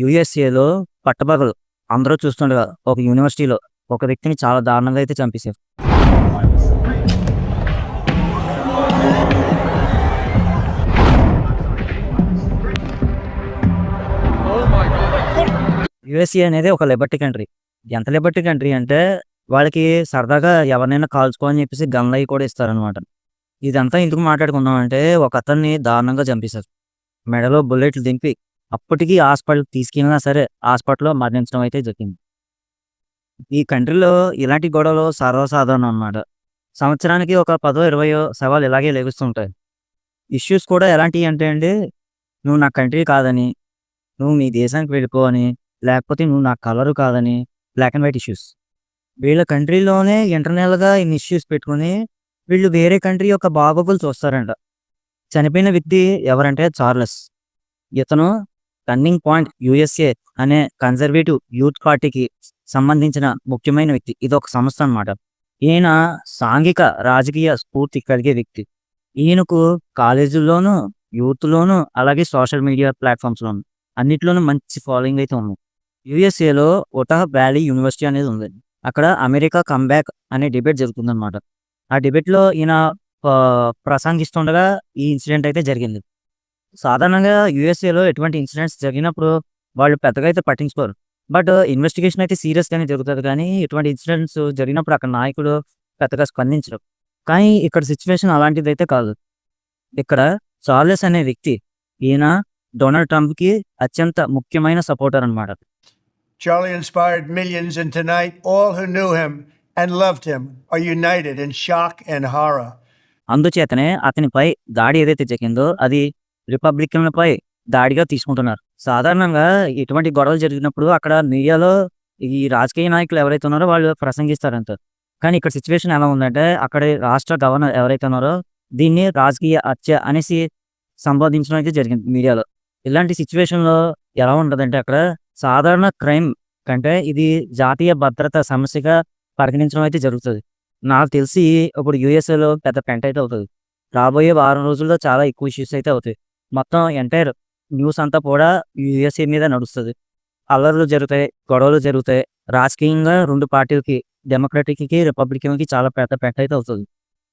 యుఎస్ఏలో పట్టబగలు అందరూ చూస్తుండగా ఒక యూనివర్సిటీలో. ఒక వ్యక్తిని చాలా దారుణంగా అయితే చంపేశారు. యుఎస్ఏ అనేది ఒక లిబర్టీ కంట్రీ. ఎంత లిబర్టీ కంట్రీ అంటే వాళ్ళకి సరదాగా ఎవరినైనా కాల్చుకోని చెప్పేసి గన్లు అవి కూడా ఇస్తారనమాట ఇదంతా ఎందుకు మాట్లాడుకుందాం అంటే ఒక అతన్ని దారుణంగా చంపేశారు. మెడలో బుల్లెట్లు దింపి అప్పటికి హాస్పిటల్ తీసుకెళ్ళినా సరే హాస్పిటల్లో మరణించడం అయితే జరిగింది. ఈ కంట్రీలో ఇలాంటి గొడవలు సర్వసాధారణం అన్నమాట. సంవత్సరానికి ఒక పదో ఇరవయో సవాలు ఇలాగే లెగుస్తుంటాయి. ఇష్యూస్ కూడా ఎలాంటివి అంటే అండి నువ్వు నా కంట్రీ కాదని నువ్వు మీ దేశానికి వెళ్ళిపో అని లేకపోతే నువ్వు నా కలరు కాదని బ్లాక్ అండ్ వైట్ ఇష్యూస్ వీళ్ళ కంట్రీలోనే ఇంటర్నల్గా ఇన్ని ఇష్యూస్ పెట్టుకుని వీళ్ళు వేరే కంట్రీ యొక్క బాగోగులు చూస్తారంట. చనిపోయిన వ్యక్తి ఎవరంటే చార్లెస్. ఇతను టర్నింగ్ పాయింట్ యుఎస్ఏ అనే కన్జర్వేటివ్ యూత్ పార్టీకి సంబంధించిన ముఖ్యమైన వ్యక్తి. ఇది ఒక సంస్థ అన్నమాట. ఈయన సాంఘిక రాజకీయ స్ఫూర్తి కలిగే వ్యక్తి. ఈయనకు కాలేజీల్లోనూ యూత్లోనూ అలాగే సోషల్ మీడియా ప్లాట్ఫామ్స్లోను అన్నిట్లోనూ మంచి ఫాలోయింగ్ అయితే ఉంది. యుఎస్ఏలో ఒటా వ్యాలీ యూనివర్సిటీ అనేది ఉంది. అక్కడ అమెరికా కంబ్యాక్ అనే డిబేట్ జరుగుతుందన్నమాట. ఆ డిబేట్లో ఈయన ప్రసంగిస్తుండగా ఈ ఇన్సిడెంట్ అయితే జరిగింది. సాధారణంగా యుఎస్ఏలో ఎటువంటి ఇన్సిడెంట్స్ జరిగినప్పుడు వాళ్ళు పెద్దగా అయితే పట్టించుకోరు. బట్ ఇన్వెస్టిగేషన్ అయితే సీరియస్గానే జరుగుతుంది కానీ ఇటువంటి ఇన్సిడెంట్స్ జరిగినప్పుడు అక్కడ నాయకులు పెద్దగా స్పందించరు. కానీ ఇక్కడ సిచ్యువేషన్ అలాంటిది అయితే కాదు. ఇక్కడ చార్లెస్ అనే వ్యక్తి ఈయన డొనాల్డ్ ట్రంప్కి అత్యంత ముఖ్యమైన సపోర్టర్ అన్నమాట. Charlie inspired millions, and tonight all who knew him and loved him are united in shock and horror. అందుచేతనే అతనిపై దాడి ఏదైతే జరిగిందో అది రిపబ్లికన్లపై దాడిగా తీసుకుంటున్నారు. సాధారణంగా ఇటువంటి గొడవలు జరిగినప్పుడు అక్కడ మీడియాలో ఈ రాజకీయ నాయకులు ఎవరైతే ఉన్నారో వాళ్ళు ప్రసంగిస్తారంట. కానీ ఇక్కడ సిచ్యువేషన్ ఎలా ఉందంటే అక్కడ రాష్ట్ర గవర్నర్ ఎవరైతే ఉన్నారో దీన్ని రాజకీయ హత్య అనేసి సంబోధించడం అయితే జరిగింది మీడియాలో. ఇలాంటి సిచ్యువేషన్లో ఎలా ఉంటుందంటే అక్కడ సాధారణ క్రైమ్ కంటే ఇది జాతీయ భద్రత సమస్యగా పరిగణించడం అయితే జరుగుతుంది. నాకు తెలిసి ఇప్పుడు యూఎస్ఏలో పెద్ద పెంట అయితే అవుతుంది. రాబోయే వారం రోజుల్లో చాలా ఎక్కువ ఇష్యూస్ అయితే అవుతాయి. మొత్తం ఎంటైర్ న్యూస్ అంతా కూడా యూఎస్ఏ మీద నడుస్తుంది. అల్లర్లు జరుగుతాయి గొడవలు జరుగుతాయి. రాజకీయంగా రెండు పార్టీలకి డెమోక్రటిక్కి రిపబ్లికన్కి చాలా పెద్ద పెట్ట అయితే అవుతుంది.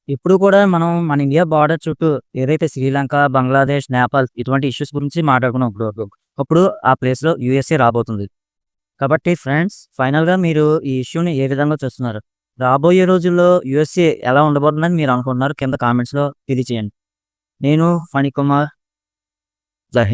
ఇప్పుడు కూడా మనం మన ఇండియా బార్డర్ చుట్టూ ఏదైతే శ్రీలంక బంగ్లాదేశ్ నేపాల్ ఇటువంటి ఇష్యూస్ గురించి మాట్లాడుకున్నాం ఇప్పుడు అప్పుడు ఆ ప్లేస్లో యూఎస్ఏ రాబోతుంది. కాబట్టి ఫ్రెండ్స్ ఫైనల్గా మీరు ఈ ఇష్యూని ఏ విధంగా చూస్తున్నారు? రాబోయే రోజుల్లో యుఎస్ఏ ఎలా ఉండబోతుందని మీరు అనుకుంటున్నారు? కింద కామెంట్స్లో తెలియచేయండి. నేను ఫణి కుమార్ Dạ